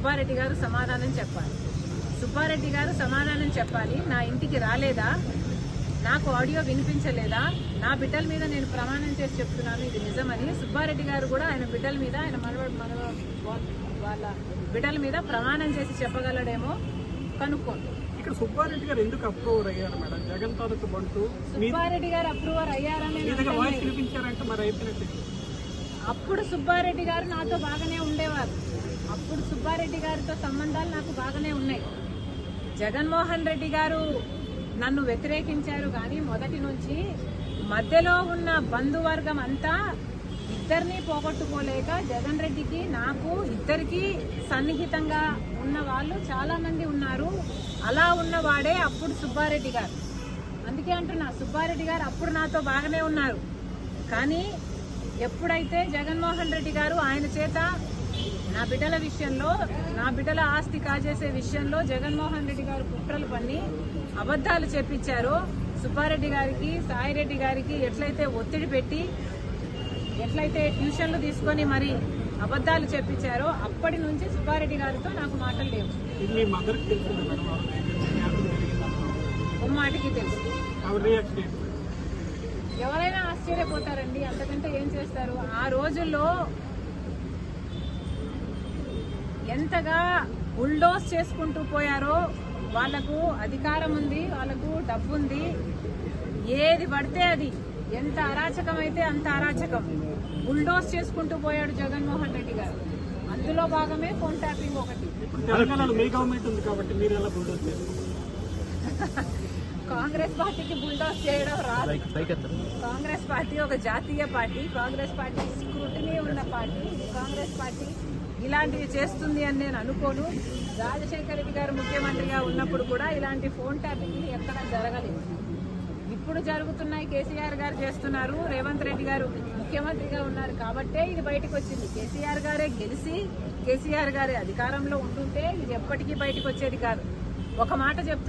సుబ్బారెడ్డి గారు సమాధానం చెప్పాలి. సుబ్బారెడ్డి గారు సమాధానం చెప్పాలి. నా ఇంటికి రాలేదా? నాకు ఆడియో వినిపించలేదా? నా బిడ్డల మీద నేను ప్రమాణం చేసి చెప్తున్నాను. ఇది నిజమని సుబ్బారెడ్డి గారు కూడా ఆయన బిడ్డల మీద ఆయన మనవడు మనవ వాళ్ళ బిడ్డల మీద ప్రమాణం చేసి చెప్పగలడేమో కనుక్కోండి. ఇక్కడ సుబ్బారెడ్డి గారు ఎందుకు అప్రూవర్ అయ్యారు మేడం? జగన్ తాలూకు బంటూ? సుబ్బారెడ్డి గారు అప్రూవర్ అయ్యారని వినిపించారంటే మరి అయిపోయినట్టు. అప్పుడు సుబ్బారెడ్డి గారు నాతో బాగానే ఉండేవారు. అప్పుడు సుబ్బారెడ్డి గారితో సంబంధాలు నాకు బాగానే ఉన్నాయి. జగన్మోహన్ రెడ్డి గారు నన్ను వ్యతిరేకించారు కానీ మొదటి నుంచి మధ్యలో ఉన్న బంధువర్గం అంతా ఇద్దరిని పోగొట్టుకోలేక జగన్ రెడ్డికి నాకు ఇద్దరికి సన్నిహితంగా ఉన్న వాళ్ళు చాలా మంది ఉన్నారు. అలా ఉన్నవాడే అప్పుడు సుబ్బారెడ్డి గారు. అందుకే అంటున్నా సుబ్బారెడ్డి గారు అప్పుడు నాతో బాగానే ఉన్నారు. కానీ ఎప్పుడైతే జగన్మోహన్ రెడ్డి గారు ఆయన చేత నా బిడ్డల విషయంలో నా బిడ్డల ఆస్తి కాజేసే విషయంలో జగన్మోహన్ రెడ్డి గారు కుట్రలు పన్ని అబద్ధాలు చెప్పించారో. సుబ్బారెడ్డి గారికి సాయిరెడ్డి గారికి ఎట్లయితే ఒత్తిడి పెట్టి ఎట్లయితే ట్యూషన్లు తీసుకొని మరి అబద్ధాలు చెప్పించారో అప్పటి నుంచి సుబ్బారెడ్డి గారితో నాకు మాటలు లేవు. ఇది మీ ఆశ్చర్యపోతారండి అంతకంటే ఏం చేస్తారు? ఆ రోజుల్లో ఎంతగా బుల్డోస్ చేసుకుంటూ పోయారో వాళ్ళకు అధికారం ఉంది వాళ్ళకు డబ్బు ఉంది. ఏది పడితే అది. ఎంత అరాచకం అయితే అంత అరాచకం. బుల్డోస్ చేసుకుంటూ పోయాడు జగన్మోహన్ రెడ్డి గారు. అందులో భాగమే ఫోన్ ట్యాపింగ్ ఒకటి. మీ గవర్నమెంట్ ఉంది కాబట్టి మీరు ఎలా బుల్డోస్ కాంగ్రెస్ పార్టీకి బుల్డోస్ చేయడం రాదు. కాంగ్రెస్ పార్టీ ఒక జాతీయ పార్టీ కాంగ్రెస్ పార్టీ స్క్రూటినీ ఉన్న పార్టీ కాంగ్రెస్ పార్టీ ఇలాంటివి చేస్తుంది అని నేను అనుకోను. రాజశేఖర రెడ్డి గారు ముఖ్యమంత్రిగా ఉన్నప్పుడు కూడా ఇలాంటి ఫోన్ ట్యాపింగ్ ఎక్కడ జరగలేదు. ఇప్పుడు జరుగుతున్నాయి కేసీఆర్ గారు చేస్తున్నారు రేవంత్ రెడ్డి గారు ముఖ్యమంత్రిగా ఉన్నారు కాబట్టే ఇది బయటకు వచ్చింది. కేసీఆర్ గారే గెలిచి కేసీఆర్ గారే అధికారంలో ఉంటుంటే ఇది ఎప్పటికీ బయటకు వచ్చేది కాదు. ఒక మాట చెప్తూ